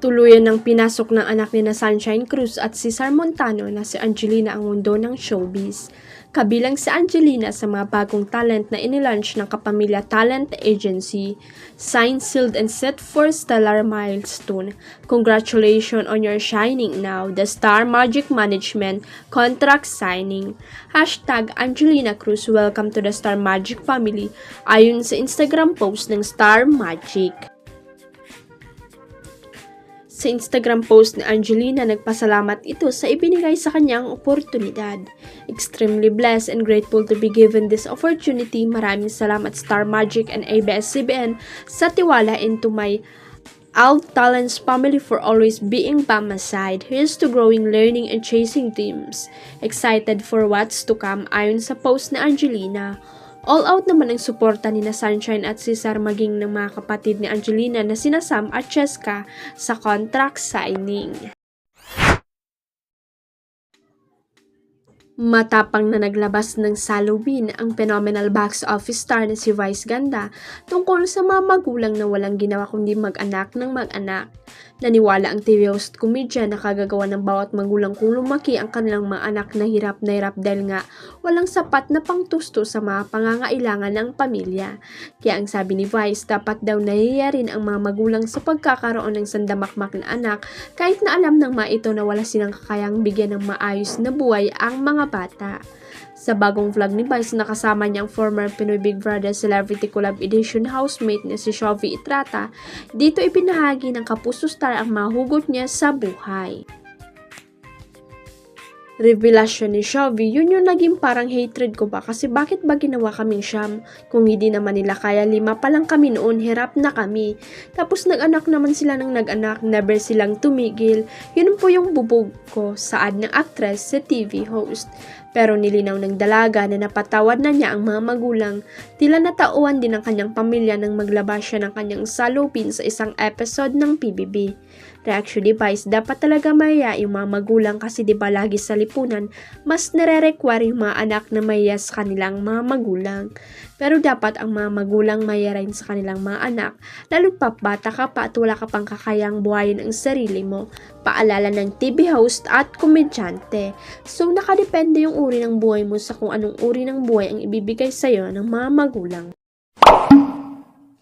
Tuluyan ng pinasok ng anak ni na Sunshine Cruz at si Sar Montano na si Angelina ang mundo ng showbiz. Kabilang si Angelina sa mga bagong talent na inilaunch ng Kapamilya Talent Agency. Signed, sealed, and set for stellar milestone. Congratulations on your shining now. The Star Magic Management Contract Signing. Hashtag Angelina Cruz, welcome to the Star Magic family. Ayon sa Instagram post ng Star Magic. Sa Instagram post ni Angelina, nagpasalamat ito sa ibinigay sa kanyang oportunidad. Extremely blessed and grateful to be given this opportunity. Maraming salamat Star Magic and ABS-CBN sa tiwala into my Alt Talents family for always being by my side. Here's to growing, learning, and chasing dreams. Excited for what's to come ayon sa post ni Angelina. All out naman ang suporta ni na Sunshine at Cesar maging ng mga kapatid ni Angelina na sina Sam at Cheska sa contract signing. Matapang na naglabas ng salubin ang phenomenal box office star na si Vice Ganda tungkol sa mga magulang na walang ginawa kundi mag-anak ng mag-anak. Naniwala ang TV host comedian na kagagawa ng bawat magulang kung lumaki ang kanilang mga anak na hirap na hirap dahil nga walang sapat na pangtusto sa mga pangangailangan ng pamilya. Kaya ang sabi ni Vice, dapat daw nahiya rin ang mga magulang sa pagkakaroon ng sandamakmak na anak kahit na alam ng mga ito na wala silang kakayang bigyan ng maayos na buhay ang mga bata. Sa bagong vlog ni Vice, nakasama niya ang former Pinoy Big Brother Celebrity Collab Edition housemate na si Shovi Itrata. Dito ibinahagi ng Kapuso Star ang mahugot niya sa buhay. Revelasyon ni Shovi, yun yung naging parang hatred ko ba kasi bakit ba ginawa kaming siyam? Kung hindi naman nila kaya lima pa lang kami noon, hirap na kami. Tapos nag-anak naman sila ng nag-anak, never silang tumigil. Yun po yung bubog ko, saad ng actress sa TV host. Pero nilinaw ng dalaga na napatawad na niya ang mga magulang. Tila natauan din ang kanyang pamilya nang maglabas siya ng kanyang salupin sa isang episode ng PBB. Reaction device, dapat talaga maya yung mga magulang kasi di ba lagi sa lipunan, mas nare-require yung mga anak na maya sa kanilang mga magulang. Pero dapat ang mga magulang maya rin sa kanilang mga anak, lalo pa bata ka pa at wala ka pang kakayang buhayin ang sarili mo. Paalala ng TV host at komedyante. So nakadepende yung uri ng buhay mo sa kung anong uri ng buhay ang ibibigay sa'yo ng mga magulang.